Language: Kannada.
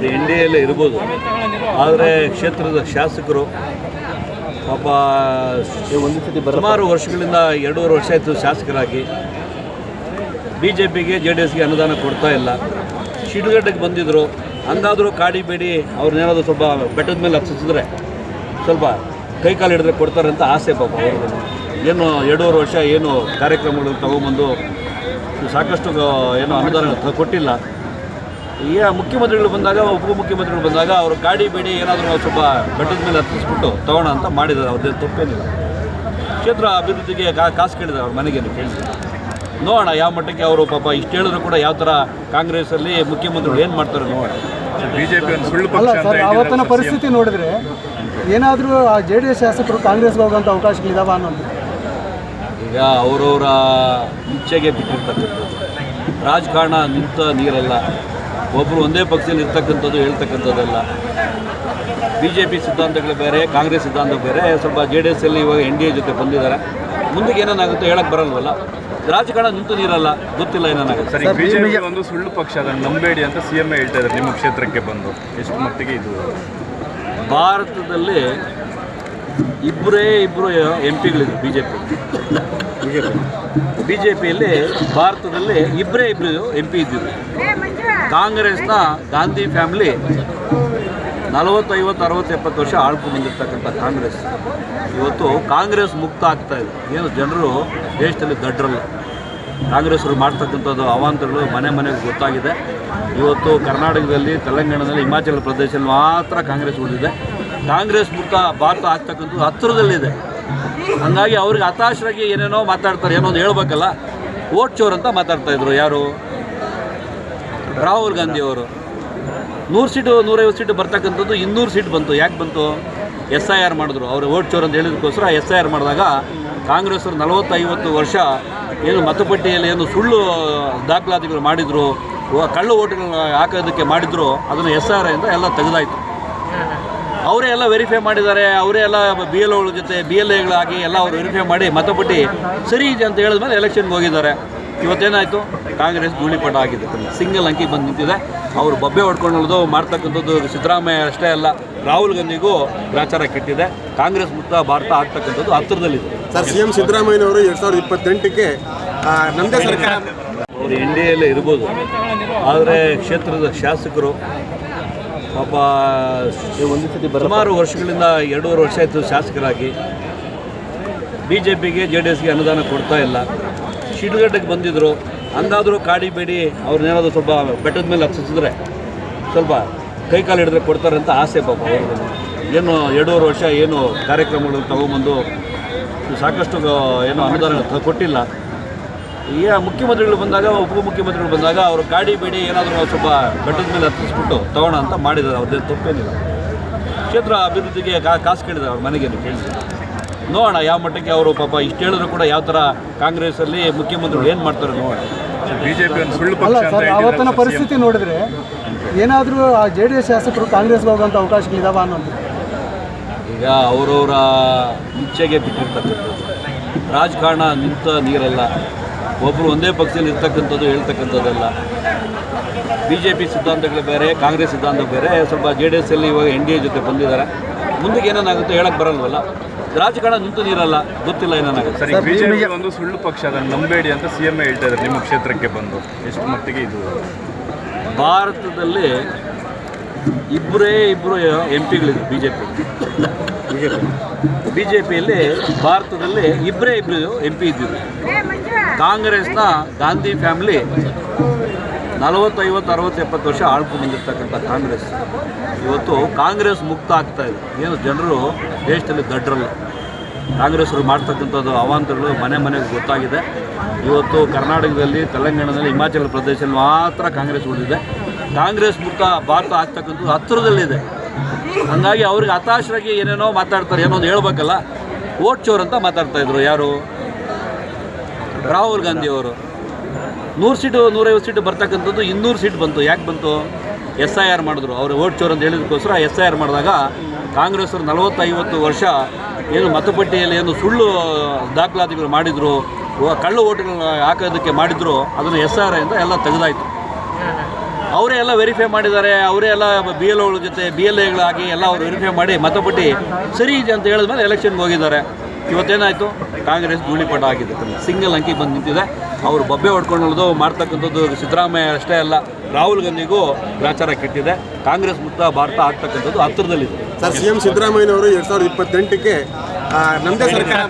ಅವರು ಎನ್ ಡಿ ಎಲ್ಲೇ ಇರ್ಬೋದು. ಆದರೆ ಕ್ಷೇತ್ರದ ಶಾಸಕರು ಪಾಪ ಸುಮಾರು ವರ್ಷಗಳಿಂದ ಎರಡೂವರೆ ವರ್ಷ ಆಯಿತು ಶಾಸಕರಾಗಿ. ಬಿ ಜೆ ಪಿಗೆ ಜೆ ಡಿ ಎಸ್ಗೆ ಅನುದಾನ ಕೊಡ್ತಾ ಇಲ್ಲ. ಶಿಡ್ಗಡ್ಡೆಗೆ ಬಂದಿದ್ದರು ಹಂಗಾದರೂ ಕಾಡಿ ಬೇಡಿ ಅವ್ರನ್ನೇನಾದ್ರು ಸ್ವಲ್ಪ ಬೆಟ್ಟದ ಮೇಲೆ ಹತ್ತಿಸಿದ್ರೆ ಸ್ವಲ್ಪ ಕೈ ಕಾಲು ಹಿಡಿದ್ರೆ ಕೊಡ್ತಾರೆ ಅಂತ ಆಸೆ ಪಾಪ ಅವರು ಏನು ಎರಡೂವರೆ ವರ್ಷ ಏನು ಕಾರ್ಯಕ್ರಮಗಳು ತಗೊಂಬಂದು ಸಾಕಷ್ಟು ಏನು ಅನುದಾನ ಕೊಟ್ಟಿಲ್ಲ. ಈಗ ಮುಖ್ಯಮಂತ್ರಿಗಳು ಬಂದಾಗ ಉಪಮುಖ್ಯಮಂತ್ರಿಗಳು ಬಂದಾಗ ಅವರು ಗಾಡಿ ಬೇಡಿ ಏನಾದರೂ ಸ್ವಲ್ಪ ಬೆಟ್ಟದ ಮೇಲೆ ಹತ್ತಿಸ್ಬಿಟ್ಟು ತಗೋಣ ಅಂತ ಮಾಡಿದ್ದಾರೆ. ಅವ್ರದ್ದು ತಪ್ಪೇನಿಲ್ಲ. ಕ್ಷೇತ್ರ ಅಭಿವೃದ್ಧಿಗೆ ಕಾ ಕಾಸು ಕೇಳಿದ್ದಾರೆ ಅವ್ರ ಮನೆಗೆ ಕೇಳಿದ್ರು. ನೋಡೋಣ ಯಾವ ಮಟ್ಟಕ್ಕೆ ಅವರು ಪಾಪ ಇಷ್ಟು ಹೇಳಿದ್ರು ಕೂಡ ಯಾವ ಥರ ಕಾಂಗ್ರೆಸ್ಸಲ್ಲಿ ಮುಖ್ಯಮಂತ್ರಿಗಳು ಏನು ಮಾಡ್ತಾರೆ ನೋಡೋಣ. ಬಿಜೆಪಿ ಒಂದು ಸುಳ್ಳು ಪಕ್ಷ ಅಂತ ಸರ್ ಹೇಳ್ತಿದ್ದಾರೆ ಆವತ್ತಿನ ಪರಿಸ್ಥಿತಿ ನೋಡಿದ್ರೆ ಏನಾದರೂ ಆ ಜೆ ಡಿ ಎಸ್ ಶಾಸಕರು ಕಾಂಗ್ರೆಸ್ಗೆ ಹೋಗೋಂಥ ಅವಕಾಶಗಳಿದಾವ ಅನ್ನೋದು. ಈಗ ಅವರವರ ಇಚ್ಛೆಗೆ ಬಿಟ್ಟಿರ್ತಕ್ಕಂಥದ್ದು. ರಾಜಕಾರಣ ನಿಂತ ನೀರಲ್ಲ. ಒಬ್ಬರು ಒಂದೇ ಪಕ್ಷದಲ್ಲಿ ಇರ್ತಕ್ಕಂಥದ್ದು ಹೇಳ್ತಕ್ಕಂಥದ್ದಲ್ಲ. ಬಿ ಜೆ ಪಿ ಸಿದ್ಧಾಂತಗಳು ಬೇರೆ ಕಾಂಗ್ರೆಸ್ ಸಿದ್ಧಾಂತ ಬೇರೆ ಸ್ವಲ್ಪ ಜೆ ಡಿ ಎಸ್ಸಲ್ಲಿ ಇವಾಗ ಎನ್ ಡಿ ಎ ಜೊತೆ ಬಂದಿದ್ದಾರೆ. ಮುಂದಕ್ಕೆ ಏನೇನಾಗುತ್ತೆ ಹೇಳಕ್ಕೆ ಬರಲ್ವಲ್ಲ? ರಾಜಕಾರಣ ನಿಂತು ನೀರಲ್ಲ ಗೊತ್ತಿಲ್ಲ ಏನೇನಾಗುತ್ತೆ. ಸರ್ ಬಿಜೆಪಿ ಒಂದು ಸುಳ್ಳು ಪಕ್ಷ ಅದನ್ನು ನಂಬೇಡಿ ಅಂತ ಸಿ ಎಂ ಹೇಳ್ತಾ ಇದ್ದಾರೆ. ನಿಮ್ಮ ಕ್ಷೇತ್ರಕ್ಕೆ ಬಂದು ಎಷ್ಟು ಮಟ್ಟಿಗೆ ಇದು? ಭಾರತದಲ್ಲಿ ಇಬ್ಬರೇ ಇಬ್ಬರು M ಪಿಗಳಿದ್ರು B J P B J ಪಿಯಲ್ಲಿ ಭಾರತದಲ್ಲಿ ಇಬ್ಬರೇ ಇಬ್ಬರು ಎಂ ಪಿ ಇದ್ದಿದ್ರು. ಕಾಂಗ್ರೆಸ್ನ ಗಾಂಧಿ ಫ್ಯಾಮಿಲಿ ನಲವತ್ತೈವತ್ತು ಅರವತ್ತು ಎಪ್ಪತ್ತು ವರ್ಷ ಆಳ್ಕೊಂಡು ಬಂದಿರ್ತಕ್ಕಂಥ ಕಾಂಗ್ರೆಸ್. ಇವತ್ತು ಕಾಂಗ್ರೆಸ್ ಮುಕ್ತ ಆಗ್ತಾ ಇದೆ. ಏನು ಜನರು ದೇಶದಲ್ಲಿ ದಡ್ರಲ್ಲ. ಕಾಂಗ್ರೆಸ್ರು ಮಾಡ್ತಕ್ಕಂಥದ್ದು ಅವಾಂತರಗಳು ಮನೆ ಮನೆಗೆ ಗೊತ್ತಾಗಿದೆ. ಇವತ್ತು ಕರ್ನಾಟಕದಲ್ಲಿ, ತೆಲಂಗಾಣದಲ್ಲಿ, ಹಿಮಾಚಲ ಪ್ರದೇಶದಲ್ಲಿ ಮಾತ್ರ ಕಾಂಗ್ರೆಸ್ ಉಳಿದಿದೆ. ಕಾಂಗ್ರೆಸ್ ಮುಕ್ತ ಭಾರತ ಆಗ್ತಕ್ಕಂಥದ್ದು ಹತ್ತಿರದಲ್ಲಿದೆ. ಹಂಗಾಗಿ ಅವ್ರಿಗೆ ಹತಾಶರಾಗಿ ಏನೇನೋ ಮಾತಾಡ್ತಾರೆ ಏನೋ ಒಂದು ಹೇಳ್ಬೇಕಲ್ಲ. ಓಟ್ ಚೋರ್ ಅಂತ ಮಾತಾಡ್ತಾ ಇದ್ರು ಯಾರು? ರಾಹುಲ್ ಗಾಂಧಿ ಅವರು. ನೂರು ಸೀಟು, ನೂರೈವತ್ತು ಸೀಟು ಬರ್ತಕ್ಕಂಥದ್ದು ಇನ್ನೂರು ಸೀಟ್ ಬಂತು. ಯಾಕೆ ಬಂತು? ಎಸ್ ಐ ಆರ್ ಮಾಡಿದ್ರು. ಅವರು ಓಟ್ ಚೋರ್ ಅಂತ ಹೇಳಿದಕ್ಕೋಸ್ಕರ ಎಸ್ ಐ ಆರ್ ಮಾಡಿದಾಗ ಕಾಂಗ್ರೆಸ್ ಅವರು ನಲವತ್ತೈವತ್ತು ವರ್ಷ ಏನು ಮತಪಟ್ಟಿಯಲ್ಲಿ ಏನು ಸುಳ್ಳು ದಾಖಲಾತಿಗಳು ಮಾಡಿದರು ಕಳ್ಳು ಓಟ್ಗಳನ್ನ ಹಾಕೋದಕ್ಕೆ ಮಾಡಿದ್ರು, ಅದನ್ನು ಎಸ್ ಆರ್ ಇಂದ ಎಲ್ಲ ತೆಗೆದಾಯಿತು. ಅವರೇ ಎಲ್ಲ ವೆರಿಫೈ ಮಾಡಿದ್ದಾರೆ. ಅವರೇ ಎಲ್ಲ ಬಿ ಎಲ್ ಒಗಳ ಜೊತೆ, ಬಿ ಎಲ್ ಎಗಳಾಗಿ ಎಲ್ಲ ಅವರು ವೆರಿಫೈ ಮಾಡಿ ಮತಪಟ್ಟಿ ಸರಿ ಇದೆ ಅಂತ ಹೇಳಿದ್ಮೇಲೆ ಎಲೆಕ್ಷನ್ಗೆ ಹೋಗಿದ್ದಾರೆ. ಇವತ್ತೇನಾಯಿತು? ಕಾಂಗ್ರೆಸ್ ಧೂಳಿಪಟ ಆಗಿದೆ. ಸಿಂಗಲ್ ಅಂಕಿ ಬಂದು ನಿಂತಿದೆ. ಅವರು ಬಬ್ಬೆ ಹೊಡ್ಕೊಂಡು ಮಾಡ್ತಕ್ಕಂಥದ್ದು ಸಿದ್ದರಾಮಯ್ಯ ಅಷ್ಟೇ ಅಲ್ಲ ರಾಹುಲ್ ಗಾಂಧಿಗೂ ಪ್ರಚಾರ ಕೆಟ್ಟಿದೆ. ಕಾಂಗ್ರೆಸ್ ಮುಕ್ತ ಭಾರತ ಆಗ್ತಕ್ಕಂಥದ್ದು ಹತ್ತಿರದಲ್ಲಿದೆ. ಸರ್ ಸಿ ಎಂ ಸಿದ್ದರಾಮಯ್ಯನವರು ಎರಡು ಸಾವಿರದ ಇಪ್ಪತ್ತೆಂಟಕ್ಕೆ ನಮ್ಮದೇ ಸರ್ಕಾರ. ಅವರು ಎನ್ ಡಿ ಎಲ್ಲೇ ಇರ್ಬೋದು. ಆದರೆ ಕ್ಷೇತ್ರದ ಶಾಸಕರು ಪಾಪ ಸುಮಾರು ವರ್ಷಗಳಿಂದ ಎರಡೂವರೆ ವರ್ಷ ಆಯಿತು ಶಾಸಕರಾಗಿ. ಬಿ ಜೆ ಪಿಗೆ ಜೆ ಡಿ ಎಸ್ಗೆ ಅನುದಾನ ಕೊಡ್ತಾ ಇಲ್ಲ. ಶಿಡ್ಲಘಟ್ಟಕ್ಕೆ ಬಂದಿದ್ದರು ಅಂದಾದರೂ ಕಾಡಿ ಬೇಡಿ ಅವ್ರನ್ನೇನಾದ್ರು ಸ್ವಲ್ಪ ಬೆಟ್ಟದ ಮೇಲೆ ಹತ್ತಿಸಿದ್ರೆ ಸ್ವಲ್ಪ ಕೈ ಕಾಲು ಹಿಡಿದ್ರೆ ಕೊಡ್ತಾರೆ ಅಂತ ಆಸೆ ಪಾಪ ಏನು ಎರಡೂವರೆ ವರ್ಷ ಏನು ಕಾರ್ಯಕ್ರಮಗಳು ತಗೊಂಬಂದು ಸಾಕಷ್ಟು ಏನು ಅನುದಾನ ಕೊಟ್ಟಿಲ್ಲ. ಈಗ ಮುಖ್ಯಮಂತ್ರಿಗಳು ಬಂದಾಗ, ಉಪಮುಖ್ಯಮಂತ್ರಿಗಳು ಬಂದಾಗ ಅವರು ಗಾಡಿ ಬೇಡಿ, ಏನಾದರೂ ಸ್ವಲ್ಪ ಬೆಟ್ಟದ ಮೇಲೆ ಹತ್ತಿಸ್ಬಿಟ್ಟು ತಗೋಣ ಅಂತ ಮಾಡಿದ್ದಾರೆ. ಅವ್ರದ್ದು ತಪ್ಪೇನಿಲ್ಲ. ಕ್ಷೇತ್ರ ಅಭಿವೃದ್ಧಿಗೆ ಕಾಸು ಕೇಳಿದ್ದಾರೆ ಅವ್ರ ಮನೆಗೆ ಕೇಳಿದ್ರು ನೋಡೋಣ ಯಾವ ಮಟ್ಟಕ್ಕೆ ಅವರು ಪಾಪ ಇಷ್ಟು ಹೇಳಿದ್ರು ಕೂಡ ಯಾವ ಥರ ಕಾಂಗ್ರೆಸ್ಸಲ್ಲಿ ಮುಖ್ಯಮಂತ್ರಿಗಳು ಏನು ಮಾಡ್ತಾರೆ ನೋಡೋಣ. ಬಿಜೆಪಿ ಒಂದು ಸುಳ್ಳು ಅಲ್ಲ ಪಕ್ಷ ಅಂತ ಸರ್ ಆವತ್ತಿನ ಪರಿಸ್ಥಿತಿ ನೋಡಿದ್ರೆ ಏನಾದರೂ ಆ ಜೆ ಡಿ ಎಸ್ ಶಾಸಕರು ಕಾಂಗ್ರೆಸ್ಗೆ ಹೋಗೋಂಥ ಅವಕಾಶಗಳಿದಾವ ಅನ್ನೋದು. ಈಗ ಅವರವರ ಇಚ್ಛೆಗೆ ಬಿಟ್ಟಿರ್ತಕ್ಕಂಥದ್ದು. ರಾಜಕಾರಣ ನಿಂತ ನೀರಲ್ಲ. ಒಬ್ಬರು ಒಂದೇ ಪಕ್ಷದಲ್ಲಿ ಇರ್ತಕ್ಕಂಥದ್ದು ಹೇಳ್ತಕ್ಕಂಥದ್ದಲ್ಲ. ಬಿ ಜೆ ಪಿ ಸಿದ್ಧಾಂತಗಳು ಬೇರೆ ಕಾಂಗ್ರೆಸ್ ಸಿದ್ಧಾಂತ ಬೇರೆ. ಸ್ವಲ್ಪ ಜೆ ಡಿ ಎಸ್ಸಲ್ಲಿ ಇವಾಗ ಎನ್ ಡಿ ಎ ಜೊತೆ ಬಂದಿದ್ದಾರೆ. ಮುಂದಕ್ಕೆ ಏನೇನಾಗುತ್ತೆ ಹೇಳಕ್ಕೆ ಬರಲ್ವಲ್ಲ. ರಾಜಕಾರಣ ನಿಂತು ನೀರಲ್ಲ ಗೊತ್ತಿಲ್ಲ ನನಗೆ. ಸರ್ ಬಿಜೆಪಿ ಒಂದು ಸುಳ್ಳು ಪಕ್ಷ ಅದನ್ನು ನಂಬೇಡಿ ಅಂತ ಸಿ ಎಂ ಹೇಳ್ತಾ ಇದ್ದಾರೆ ನಿಮ್ಮ ಕ್ಷೇತ್ರಕ್ಕೆ ಬಂದು. ಎಷ್ಟು ಮಟ್ಟಿಗೆ ಇದು? ಭಾರತದಲ್ಲಿ ಇಬ್ಬರೇ ಇಬ್ಬರು M ಪಿಗಳಿದ್ರು B J P B J ಪಿಯಲ್ಲಿ ಭಾರತದಲ್ಲಿ ಇಬ್ಬರೇ ಇಬ್ಬರು ಎಂ ಪಿ ಇದ್ದಿದ್ರು ಕಾಂಗ್ರೆಸ್ನ ಗಾಂಧಿ ಫ್ಯಾಮಿಲಿ ನಲವತ್ತೈವತ್ತು ಅರವತ್ತು ಎಪ್ಪತ್ತು ವರ್ಷ ಆಳ್ಕೊಂಡು ಬಂದಿರ್ತಕ್ಕಂಥ ಕಾಂಗ್ರೆಸ್. ಇವತ್ತು ಕಾಂಗ್ರೆಸ್ ಮುಕ್ತ ಆಗ್ತಾ ಇದೆ. ಏನು ಜನರು ದೇಶದಲ್ಲಿ ದಡ್ರಲ್ಲ. ಕಾಂಗ್ರೆಸ್ರು ಮಾಡ್ತಕ್ಕಂಥದ್ದು ಅವಾಂತರಗಳು ಮನೆ ಮನೆಗೆ ಗೊತ್ತಾಗಿದೆ. ಇವತ್ತು ಕರ್ನಾಟಕದಲ್ಲಿ, ತೆಲಂಗಾಣದಲ್ಲಿ, ಹಿಮಾಚಲ ಪ್ರದೇಶದಲ್ಲಿ ಮಾತ್ರ ಕಾಂಗ್ರೆಸ್ ಉಳಿದಿದೆ. ಕಾಂಗ್ರೆಸ್ ಮುಕ್ತ ಭಾರತ ಆಗ್ತಕ್ಕಂಥದ್ದು ಹತ್ತಿರದಲ್ಲಿದೆ. ಹಂಗಾಗಿ ಅವ್ರಿಗೆ ಹತಾಶರಾಗಿ ಏನೇನೋ ಮಾತಾಡ್ತಾರೆ ಏನೋ ಒಂದು ಹೇಳ್ಬೇಕಲ್ಲ. ಓಟ್ ಚೋರ್ ಅಂತ ಮಾತಾಡ್ತಾ ಇದ್ರು ಯಾರು? ರಾಹುಲ್ ಗಾಂಧಿ ಅವರು. ನೂರು ಸೀಟು, ನೂರೈವತ್ತು ಸೀಟು ಬರ್ತಕ್ಕಂಥದ್ದು ಇನ್ನೂರು ಸೀಟ್ ಬಂತು. ಯಾಕೆ ಬಂತು? ಎಸ್ ಐ ಆರ್ ಮಾಡಿದ್ರು. ಅವರು ಓಟ್ ಚೋರ್ ಅಂತ ಹೇಳಿದಕ್ಕೋಸ್ಕರ ಎಸ್ ಐ ಆರ್ ಮಾಡಿದಾಗ ಕಾಂಗ್ರೆಸ್ ಅವರು ನಲವತ್ತೈವತ್ತು ವರ್ಷ ಏನು ಮತಪಟ್ಟಿಯಲ್ಲಿ ಏನು ಸುಳ್ಳು ದಾಖಲಾತಿಗಳು ಮಾಡಿದರು ಕಳ್ಳು ಓಟ್ಗಳನ್ನ ಹಾಕೋದಕ್ಕೆ ಮಾಡಿದ್ರು, ಅದನ್ನು ಎಸ್ ಆರ್ ಇಂದ ಎಲ್ಲ ತೆಗೆದಾಯಿತು. ಅವರೇ ಎಲ್ಲ ವೆರಿಫೈ ಮಾಡಿದ್ದಾರೆ, ಅವರೇ ಎಲ್ಲ ಬಿ ಎಲ್ ಒಗಳ ಜೊತೆ ಬಿ ಎಲ್ ಎಗಳಾಗಿ ಎಲ್ಲ ಅವರು ವೆರಿಫೈ ಮಾಡಿ ಮತಪಟ್ಟಿ ಸರಿ ಇದೆ ಅಂತ ಹೇಳಿದ್ಮೇಲೆ ಎಲೆಕ್ಷನ್ಗೆ ಹೋಗಿದ್ದಾರೆ. ಇವತ್ತೇನಾಯಿತು? ಕಾಂಗ್ರೆಸ್ ಧೂಳಿಪಟ ಆಗಿದೆ. ಸಿಂಗಲ್ ಅಂಕಿ ಬಂದು ನಿಂತಿದೆ. ಅವರು ಬೊಬ್ಬೆ ಹೊಡ್ಕೊಂಡು ಮಾಡ್ತಕ್ಕಂಥದ್ದು ಸಿದ್ದರಾಮಯ್ಯ ಅಷ್ಟೇ ಅಲ್ಲ, ರಾಹುಲ್ ಗಾಂಧಿಗೂ ಕೆಟ್ಟಿದೆ. ಕಾಂಗ್ರೆಸ್ ಮುಕ್ತ ಭಾರತ ಆಗ್ತಕ್ಕಂಥದ್ದು ಹತ್ತಿರದಲ್ಲಿದೆ ಸರ್ ಸಿ ಎಂ ಸಿದ್ದರಾಮಯ್ಯನವರು ಎರಡು ಸಾವಿರದ ಇಪ್ಪತ್ತೆಂಟಕ್ಕೆ ನಮ್ಮದೇ ಸರ್ಕಾರ